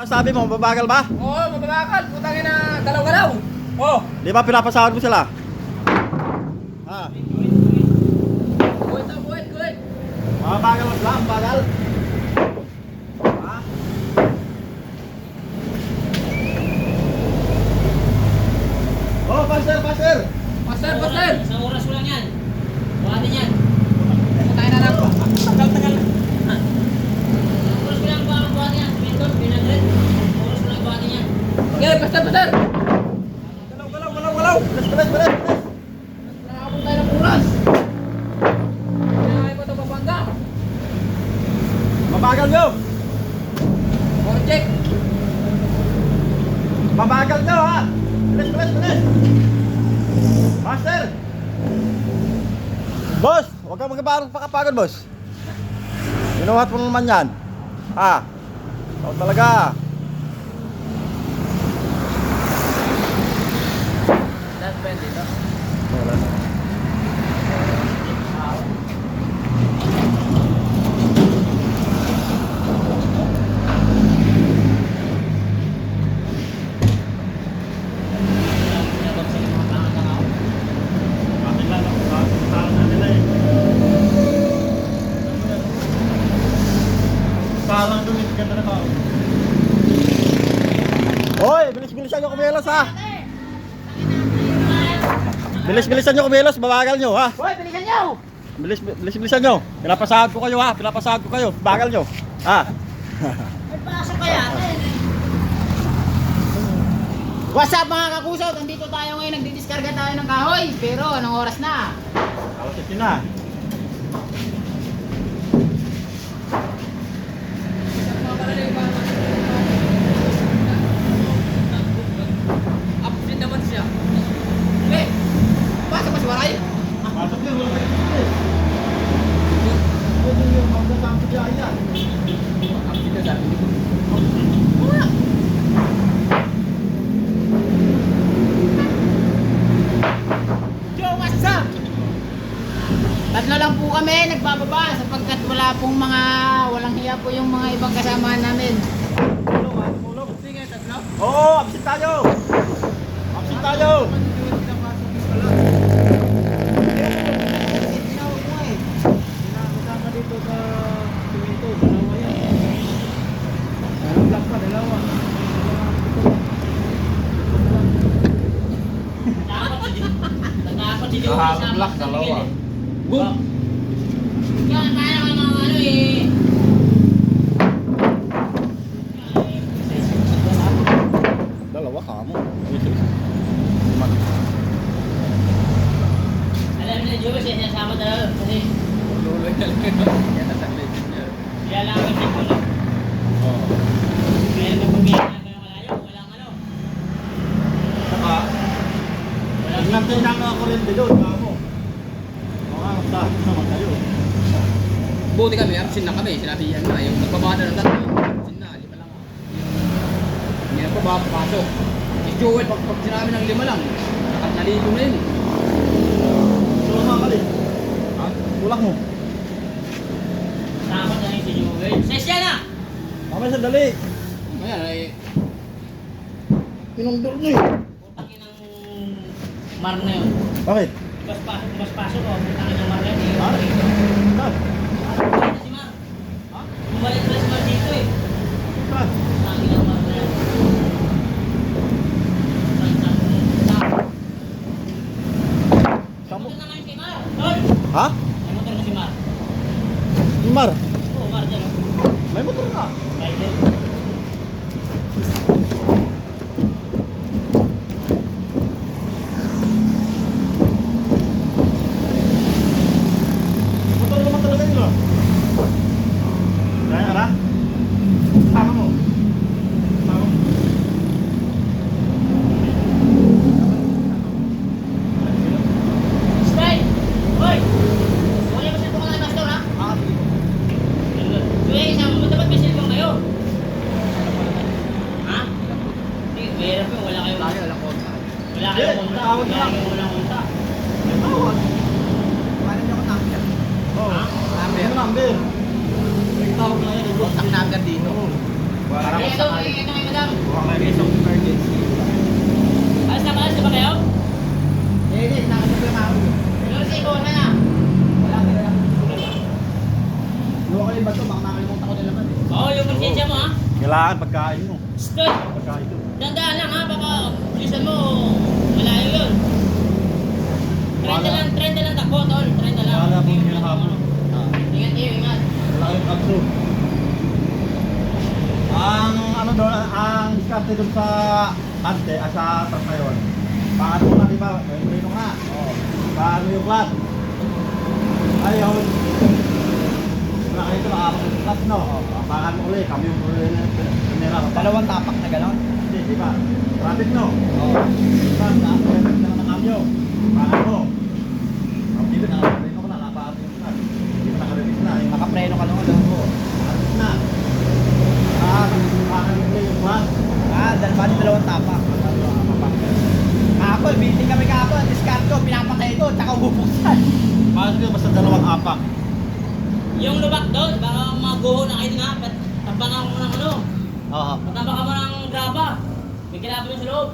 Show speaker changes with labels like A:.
A: Sabi mo, babagal ba?
B: Oo, mababakal. Putangin na galaw-galaw. Oo.
A: Di ba pinapasahod mo sila? Ha?
B: Buwit na, buwit, buwit.
A: Mabagal mo sila, bagal. Ha? Oh, pastor, pastor!
B: Pastor, pastor.
C: Sa oras ko lang yan. Buhatin yan.
B: Putangin na lang. Tagal-tagal.
C: Sa oras ko lang buhatin buhatin yan. Pinton, pinagret. Sa oras ko lang buhatin yan.
B: Okay, pastor, pastor.
A: Galaw, galaw, galaw, galaw! Bilis, bilis, bilis, bilis!
B: Nakakabot tayo ng oras. Kaya ko ito babangga.
A: Mabagal nyo!
B: Project.
A: Mabagal nyo, ha? Bilis, bilis, bilis! Master! Boss! Huwag kang magkaparang pakapagod, boss. Ginuhat mo naman yan. Ha? Ikaw talaga.
B: Dito.
C: Ng ako.
A: Parang dumit ganda na tao. Hoy, bilis-bilisan nyo kumilos ha. Bilis-bilisan nyo kumilos, babagal nyo ha.
B: Hoy, bilisan niyo.
A: Bilis, bilis-bilisan nyo. Pinapasahod ko kayo ha, pinapasahod ko kayo. Bagal nyo. Ha?
C: May pasok kaya.
D: What's up mga kakusot? Nandito tayo ngayon, nagdidiskarga tayo ng kahoy. Pero anong oras na?
A: Alas 7 na.
B: Absent naman siya.
D: Eh, pasok pa si Waray.
A: Pasok nyo, wala kayo bilis. Pwede nyo magdasang pagyahin yan.
B: Absent na sabi.
D: Joe, what's up? Tatlo lang po kami nagbababa sapagkat wala pong mga walang hiya po yung mga ibang kasama namin.
A: Tulong ha.
B: Sige, tatlo.
A: Oo, absent tayo. Absent tayo.
B: Tuwito, dalawa pa, dalawa.
A: Ah,
C: sa
A: dalawa.
B: Boom!
C: Yan, kaya naman mga ano eh.
A: Dalawa ka mo.
C: Alam na Joey, siya sinasama talaga. Kasi
B: Luloy na lang. Yan ang legend niya.
C: kaya lang sa. Kaya na malayo, walang ano.
A: Saka, na ako ako rin doon, kamo. Sa naman kayo.
B: Buti kami, absent na kami. Sinabi yan na, yung nagbabada ng tatlo. Absent na, lima lang. Hindi na pa ba papasok. Si Joel, pag, pag sinabi ng lima lang, nakat naligo na yun.
A: Tulong mga kali. Ha? Tulak mo.
C: Sama na yun si Joey. Sesya na!
A: Mamaya sandali.
B: Kaya, eh, pinundol niyo eh.
C: Putangin ng mar na yun.
A: Bakit?
C: Mas pasok, mas pasok oh. Putangin ng mar na yun.
A: Ha?
C: eh.
A: Saan?
C: Bumalik na si Mar.
A: Ha?
C: Bumalik na si Mar dito eh.
A: Saan?
C: Putangin ng mar na yun.
A: Saan mo?
C: Motor naman si Mar. Hoy!
A: Ha?
C: May motor na si Mar.
A: Mar.
C: Oo, Mar dyan oh.
A: May motor na.
C: Rider.
A: Motor naman talaga yun ah. Kaya na? Sama mo. Sama mo.
C: Stay! Hoy! Wala ba siya mga pastor ha?
A: Ah,
C: Kuya, isama mo dapat may cellphone kayo. Ha? Hindi, mahirap yun. Wala kayong...
B: Tayo, alam ko.
C: Wala kayong
A: Hindi,
C: konta.
A: Tawag
C: kayong walang
A: may tawag.
B: Paano niyo ako number?
A: Oo.
B: Number?
A: Number? Tawag na yan.
B: Contact number dito.
A: Para
C: Kaya ito, ito kay madam.
A: case of emergency.
C: Alas na ba? Alas na ba kayo?
D: Eh, eh, nakasap yung ako.
C: Pero si Ibo na na.
D: Wala ka na lang. Luwa ko yung bato, baka makalimutan ko na naman eh.
C: Oo, yung konsensya mo ha.
A: Kailangan pagkain mo.
C: Stood.
A: Pagkain mo.
C: Dandaan lang ha, baka bilisan mo, malayo yun. 30 lang, 30 lang takbo, tol. 30 lang.
A: Wala po
C: Hindi
A: yung
C: mo
A: hapon.
C: ano. Ingat kayo, ingat.
A: Wala kayong kalso. Ang ano doon, diskarte doon sa ante, ah, sa truck na yun. Paano na, di ba? May preno nga. Oh. Paano yung clutch? Ayaw. Wala kayo ito, nakapag yung clutch, no? Paano mo ulit, kami yung ulit na pinira.
D: Dalawang tapak na gano'n?
A: Hindi, di ba? Traffic, no?
D: Oo.
A: Di ba? Taas ko yung ng kamyo. Paano mo? Ang hindi na, preno ko na, napaano yung clutch. Hindi pa nakarelease na. Yung
D: Nakapreno ka lang doon.
A: Alis na. Ah, makakalimutan yung clutch.
D: Ah, dal bali dalawang tapak. Kapol, meeting kami kapol. Discard ko, pinapatay ko, bubuksan.
A: Paano sila basta dalawang apak?
C: Yung lubak doon, baka maguho na kayo nga, at tabangan mo ng ano,
A: Oo.
C: tabangan mo ng graba. May mo sa loob.